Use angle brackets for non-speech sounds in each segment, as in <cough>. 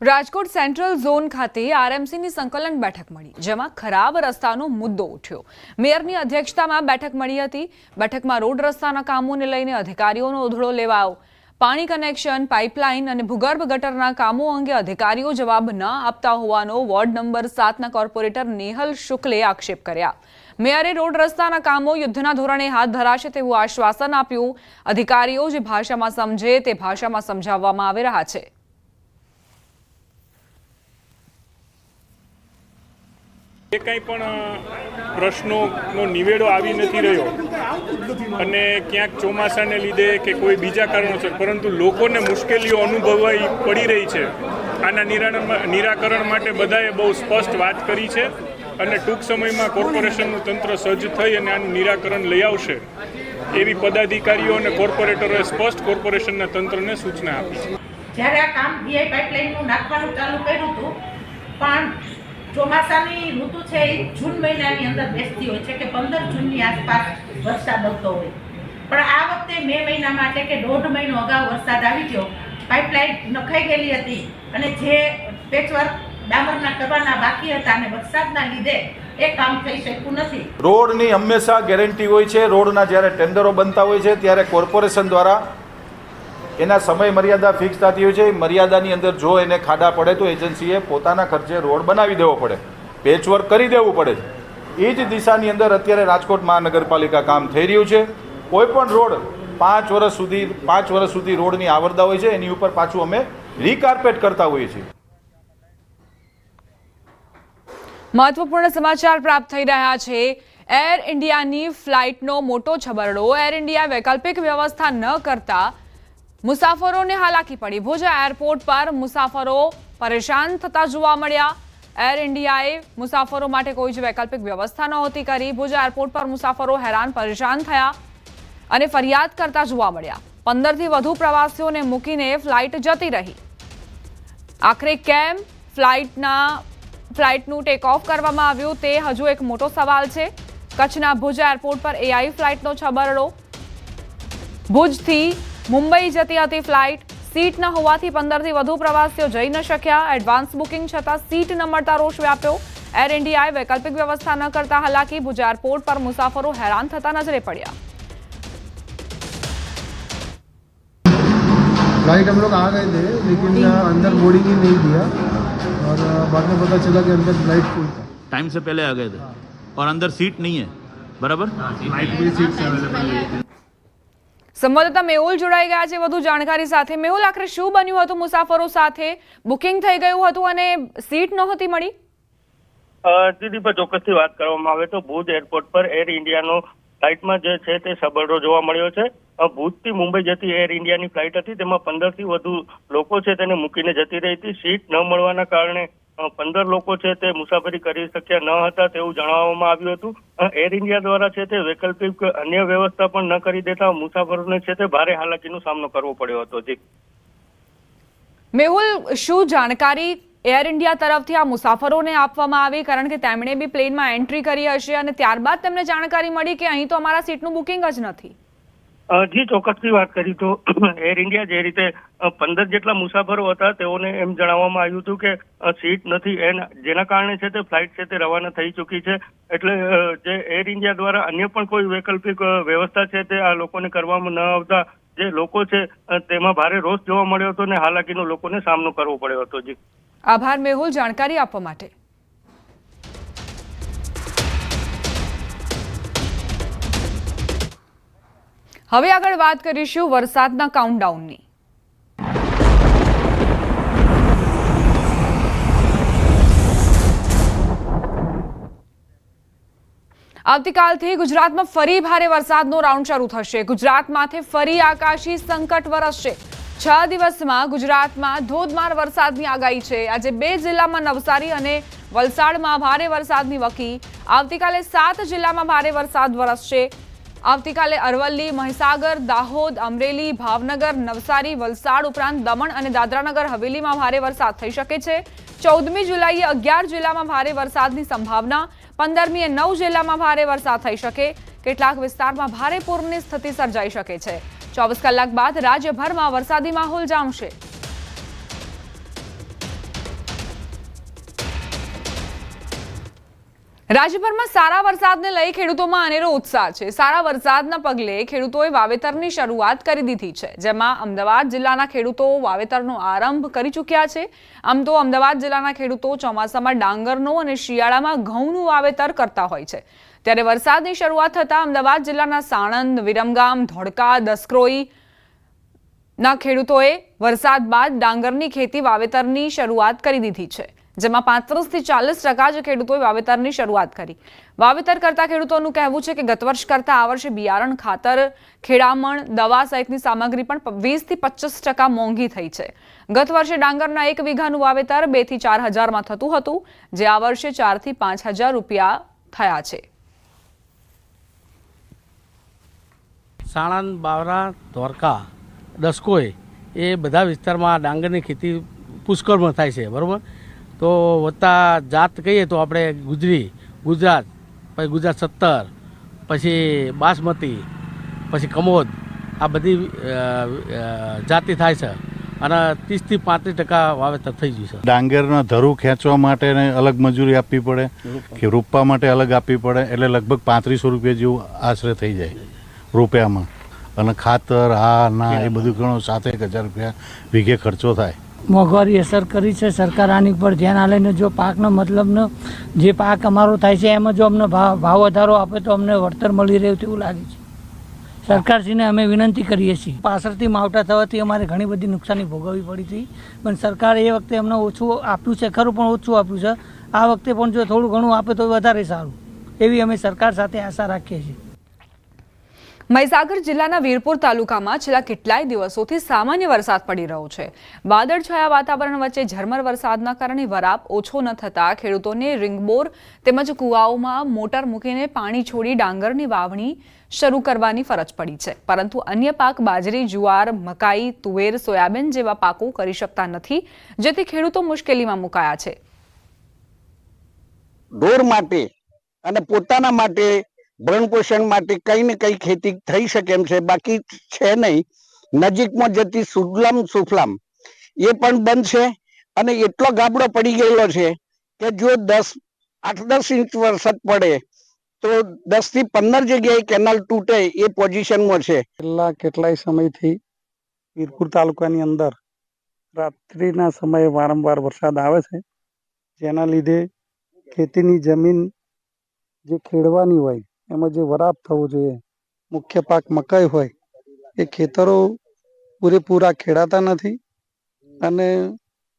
Rajkot central zone ખાતે આરએમસીની સંકલન બેઠક મળી, જેમાં ખરાબ રસ્તાનો મુદ્દો ઉઠ્યો. મેયરની અધ્યક્ષતામાં બેઠક મળી હતી. બેઠકમાં રોડ રસ્તાના કામોને લઈને અધિકારીઓનો ઉધડો લેવાયો. પાણી કનેક્શન, પાઇપલાઇન અને ભૂગર્ભ ગટરના કામો અંગે અધિકારીઓ જવાબ ન આપતા હોવાનો વોર્ડ નંબર સાતના કોર્પોરેટર નેહલ શુક્લે આક્ષેપ કર્યા. મેયરે રોડ રસ્તાના કામો યુદ્ધના ધોરણે હાથ ધરાશે તેવું આશ્વાસન આપ્યું. અધિકારીઓ જે ભાષામાં સમજે તે ભાષામાં સમજાવવામાં આવી રહ્યા છે. એ કંઈ પણ પ્રશ્નોનો નિવેડો આવી નથી રહ્યો. અને ક્યાંક ચોમાસાને લીધે કે કોઈ બીજા કારણોસર, પરંતુ લોકોને મુશ્કેલીઓ અનુભવાઈ પડી રહી છે. આના નિરાકરણ માટે બધાએ બહુ સ્પષ્ટ વાત કરી છે અને ટૂંક સમયમાં કોર્પોરેશનનું તંત્ર સજ્જ થઈ અને આનું નિરાકરણ લઈ આવશે. એવી પદાધિકારીઓ અને કોર્પોરેટરોએ સ્પષ્ટ કોર્પોરેશનના તંત્રને સૂચના આપી છે. જ્યારે આ કામ પાઇપલાઇનનું નાખવાનું ચાલુ કર્યું હતું, પણ ચોમાસાની ઋતુ છે એ જૂન મહિનાની અંદર બેસતી હોય છે કે પંદર જૂનની આસપાસ વરસાદ આવતો હોય. પણ આ વખતે મે મહિનામાં એટલે કે દોઢ મહિનો અગાઉ વરસાદ આવી ગયો. પાઇપલાઇન નખાઈ ગયેલી હતી અને જે પેચવર્ક ડામરના કરવાના બાકી હતા અને વરસાદના લીધે એ કામ થઈ શક્યું નથી. રોડની હંમેશા ગેરંટી હોય છે. રોડના જ્યારે ટેન્ડરો બનતા હોય છે, ત્યારે કોર્પોરેશન દ્વારા એના સમય મર્યાદા ફિક્સ થતી હોય છે. મર્યાદાની અંદર જો એને ખાડા પડે તો એજન્સીએ પોતાના ખર્ચે રોડ બનાવી દેવો પડે. પેચવર્ક કરી દેવું પડે છે. એ જ દિશાની અંદર અત્યારે રાજકોટ મહાનગરપાલિકા કામ થઈ રહ્યું છે. કોઈ પણ રોડ પાંચ વર્ષ સુધી, પાંચ વર્ષ સુધી રોડની આવરદા હોય છે, એની ઉપર પાછું અમે રીકાર્પેટ કરતા હોઈએ છીએ. મહત્વપૂર્ણ સમાચાર પ્રાપ્ત થઈ રહ્યા છે. એર ઇન્ડિયાની ફ્લાઇટનો મોટો છબરડો. એર ઇન્ડિયા વૈકલ્પિક વ્યવસ્થા ન કરતા મુસાફરોને હાલાકી પડી. ભુજ એરપોર્ટ પર મુસાફરો પરેશાન થતા જોવા મળ્યા. એર ઇન્ડિયાએ મુસાફરો માટે કોઈ જ વૈકલ્પિક વ્યવસ્થા નહોતી કરી. ભુજ એરપોર્ટ પર મુસાફરો હેરાન પરેશાન થયા અને ફરિયાદ કરતા જોવા મળ્યા. પંદરથી વધુ પ્રવાસીઓને મૂકીને ફ્લાઇટ જતી રહી. આખરે કેમ ફ્લાઇટના, ફ્લાઇટનું ટેક ઓફ કરવામાં આવ્યું તે હજુ એક મોટો સવાલ છે. કચ્છના ભુજ એરપોર્ટ પર એઆઈ ફ્લાઇટનો છબરડો. ભુજથી મુંબઈ જતી હતી ફ્લાઇટ સીટ ન હોવાથી પંદરથી વધુ પ્રવાસીઓ જઈ ન શક્યા એડવાન્સ બુકિંગ છતાં સીટ ન મળતા રોષ વ્યાપ્યો એર ઇન્ડિયાએ વૈકલ્પિક વ્યવસ્થા ન કરતા હાલાકી ભુજ એરપોર્ટ પર મુસાફરો હેરાન થતા નજરે પડ્યા फ्लाइट हम लोग आ गए थे लेकिन अंदर बोर्डिंग ही नहीं दिया और बाद में पता चला कि अंदर फ्लाइट फुल था टाइम से पहले आ गए थे और अंदर सीट नहीं है बराबर સંવાદદાતા મેહુલ જોડાઈ ગયા છે. વધુ જાણકારી સાથે મેહુલ, આખરે શું બન્યું હતું મુસાફરો સાથે? બુકિંગ થઈ ગયું હતું અને સીટ નહોતી મળી? દીદી પર ચોક્કસથી વાત કરવામાં આવે તો ભુજ એરપોર્ટ પર એર ઇન્ડિયાનો ફ્લાઇટમાં જે છે તે સબરડો જોવા મળ્યો છે. ભુજથી મુંબઈ જતી એર ઇન્ડિયાની ફ્લાઇટ હતી. તેમાં પંદરથી વધુ લોકો છે તેને મૂકીને જતી રહી હતી. સીટ ન મળવાના કારણે પંદર લોકો છે તે મુસાફરી કરી શક્યા ન હતા તેવું જણાવવામાં આવ્યું હતું. એર ઇન્ડિયા દ્વારા છે તે વૈકલ્પિક અન્ય વ્યવસ્થા પણ ન કરી દેતા મુસાફરોને છે તે ભારે હાલાકીનો સામનો કરવો પડ્યો હતો, જી. મેહુલ, શું જાણકારી એર ઇન્ડિયા તરફથી આ મુસાફરોને આપવામાં આવી? કારણ કે તેમણે બી પ્લેનમાં એન્ટ્રી કરી હશે અને ત્યારબાદ તેમને જાણકારી મળી કે અહીં તો અમારા સીટનું બુકિંગ જ નથી. જી ચોક્કસથી વાત કરી તો <clears throat> એર ઇન્ડિયા જે રીતે પંદર જેટલા મુસાફરો હતા, તેઓને એમ જણાવવામાં આવ્યું હતું કે સીટ નથી એના જેના કારણે છે તે ફ્લાઇટ છે તે રવાના થઈ ચૂકી છે. એટલે જે એર ઇન્ડિયા દ્વારા અન્ય પણ કોઈ વૈકલ્પિક વ્યવસ્થા છે તે આ લોકોને કરવામાં ન આવતા. જે લોકો છે તેમાં ભારે રોષ જોવા મળ્યો હતો અને હાલાકીનો લોકોને સામનો કરવો પડ્યો હતો, જી. આભાર મેહુલ, જાણકારી આપવા માટે. હવે આગળ વાત કરીશું વરસાદના કાઉન્ટડાઉનની આવતીકાલથી ગુજરાતમાં ફરી ભારે વરસાદનો રાઉન્ડ શરૂ થશે. ગુજરાતમાંથી ફરી આકાશી સંકટ વરસશે. છ દિવસમાં ગુજરાતમાં ધોધમાર વરસાદની આગાહી છે. આજે બે જિલ્લામાં નવસારી અને વલસાડમાં ભારે વરસાદની વકી. આવતીકાલે સાત જિલ્લામાં ભારે વરસાદ વરસશે. આવતીકાલે અરવલ્લી, મહીસાગર, દાહોદ, અમરેલી, ભાવનગર, નવસારી, વલસાડ ઉપરાંત દમણ અને દાદરાનગર હવેલીમાં ભારે વરસાદ થઈ શકે છે. ચૌદમી જુલાઈએ અગિયાર જિલ્લામાં ભારે વરસાદની સંભાવના પંદરમીએ નવ જિલ્લામાં ભારે વરસાદ થઈ શકે. કેટલાક વિસ્તારમાં ભારે પૂરની સ્થિતિ સર્જાઈ શકે છે. ચોવીસ કલાક બાદ રાજ્યભરમાં વરસાદી માહોલ જામશે. રાજ્યભરમાં સારા વરસાદને લઈ ખેડૂતોમાં અનેરો ઉત્સાહ છે. સારા વરસાદના પગલે ખેડૂતોએ વાવેતરની શરૂઆત કરી દીધી છે, જેમાં અમદાવાદ જિલ્લાના ખેડૂતો વાવેતરનો આરંભ કરી ચૂક્યા છે. આમ તો અમદાવાદ જિલ્લાના ખેડૂતો ચોમાસામાં ડાંગરનો અને શિયાળામાં ઘઉંનું વાવેતર કરતા હોય છે. ત્યારે વરસાદની શરૂઆત થતાં અમદાવાદ જિલ્લાના સાણંદ, વિરમગામ, ધોળકા, દસક્રોઈ ના ખેડૂતોએ વરસાદ બાદ ડાંગરની ખેતી વાવેતરની શરૂઆત કરી દીધી છે. જેમાં પાંત્રીસથી ચાલીસ ટકા જ ખેડૂતોએ વાવેતરની શરૂઆત કરી. વાવેતર કરતા ખેડૂતોનું કહેવું છે કે ગત વર્ષ કરતાં આ વર્ષે બિયારણ, ખાતર, ખેડામણ, દવા સહિતની સામગ્રી પણ વીસથી પચીસ ટકા મોંઘી થઈ છે. ગત વર્ષે ડાંગરના એક વીઘાનું વાવેતર બેથી ચાર હજારમાં થતું હતું, જે આ વર્ષે ચારથી પાંચ હજાર રૂપિયા થયા છે. સાણંદ બાવરા, દ્વારકા દસકોય એ બધા વિસ્તારમાં ડાંગરની ખેતી પુષ્કળમાં થાય છે, બરાબર? તો વત્તા જાત કહીએ તો આપણે ગુજરી, ગુજરાત, પછી ગુજરાત સત્તર, પછી બાસમતી, પછી કમોદ, આ બધી જાતિ થાય છે. અને ત્રીસથી પાંત્રીસ ટકા વાવેતર થઈ ગયું છે. ડાંગરના ધરું ખેંચવા માટે અલગ મજૂરી આપવી પડે કે રોપવા માટે અલગ આપવી પડે એટલે લગભગ પાંત્રીસો રૂપિયા જેવું આશરે થઈ જાય રૂપિયામાં. અને ખાતર આ ના, એ બધું ઘણું સાત એક હજાર રૂપિયા વીઘે ખર્ચો થાય. મોંઘવારી અસર કરી છે. સરકાર આની પર ધ્યાન આલીને જો પાકનો મતલબનો જે પાક અમારો થાય છે, એમાં જો અમને ભાવ ભાવ વધારો આપે તો અમને વળતર મળી રહ્યું તેવું લાગે છે. સરકારશ્રીને અમે વિનંતી કરીએ છીએ. પાછળથી માવટા થવાથી અમારે ઘણી બધી નુકસાની ભોગવવી પડી હતી. પણ સરકારે એ વખતે અમને ઓછું આપ્યું છે. ખરું પણ ઓછું આપ્યું છે. આ વખતે પણ જો થોડું ઘણું આપે તો વધારે સારું. એવી અમે સરકાર સાથે આશા રાખીએ છીએ. મહીસાગર જિલ્લાના વીરપુર તાલુકામાં છેલ્લા કેટલાય દિવસોથી સામાન્ય વરસાદ પડી રહ્યો છે. વાદળછાયા વાતાવરણ વચ્ચે ઝરમર વરસાદના કારણે વરાપ ઓછો ન થતા ખેડૂતોને રિંગબોર તેમજ કુવાઓમાં મોટર મૂકીને પાણી છોડી ડાંગરની વાવણી શરૂ કરવાની ફરજ પડી છે. પરંતુ અન્ય પાક બાજરી, જુવાર, મકાઈ, તુવેર, સોયાબીન જેવા પાકો કરી શકતા નથી, જેથી ખેડૂતો મુશ્કેલીમાં મુકાયા છે. અને પોતાના માટે ભરણ પોષણ માટે કઈ ને કઈ ખેતી થઈ શકે એમ છે. બાકી છે નહીં. નજીકમાં જતી સુફલામ સુફલામ એ પણ બંધ છે અને એટલો ગાબડો પડી ગયેલો છે કે જો દસ, આઠ, દસ ઇંચ વરસાદ પડે તો દસથી પંદર જગ્યાએ કેનાલ તૂટે એ પોઝિશનમાં છે. છેલ્લા કેટલાય સમયથી વીરપુર તાલુકાની અંદર રાત્રિના સમયે વારંવાર વરસાદ આવે છે. જેના લીધે ખેતીની જમીન જે ખેડવાની હોય એમાં જે વરાપ થવો જોઈએ, મુખ્ય પાક મકાઈ હોય, એ ખેતરો પૂરેપૂરા ખેડાતા નથી અને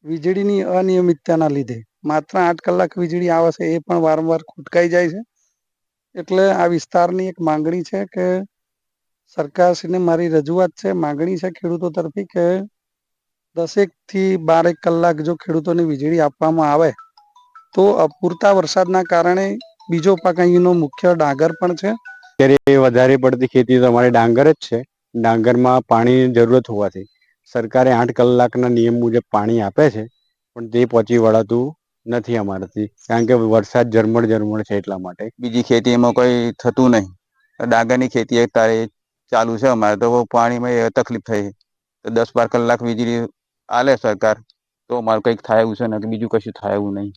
વીજળીની અનિયમિતતાના લીધે. માત્ર આઠ કલાક વીજળી આવે છે, એ પણ વારંવાર ખૂટકાઈ જાય છે. એટલે આ વિસ્તારની એક માંગણી છે કે સરકારશ્રીને મારી રજૂઆત છે, માંગણી છે ખેડૂતો તરફી કે દસેકથી બારેક કલાક જો ખેડૂતોને વીજળી આપવામાં આવે, તો અપૂરતા વરસાદના કારણે બીજો પાક અહીંનો મુખ્ય ડાંગર પણ છે. અત્યારે વધારે પડતી ખેતી તો અમારે ડાંગર જ છે. ડાંગરમાં પાણીની જરૂરત હોવાથી સરકારે આઠ કલાકના નિયમ મુજબ પાણી આપે છે. પણ તે પહોંચી વળાતું નથી અમારાથી. કારણ કે વરસાદ ઝરમર ઝરમર છે એટલા માટે. બીજી ખેતી એમાં કોઈ થતું નહીં. ડાંગરની ખેતી અત્યારે ચાલુ છે અમારે તો પાણીમાં તકલીફ થઈ. તો દસ બાર કલાક વીજળી આલે સરકાર તો અમારે કંઈક થાય એવું છે ને કે બીજું કશું થાય એવું નહીં.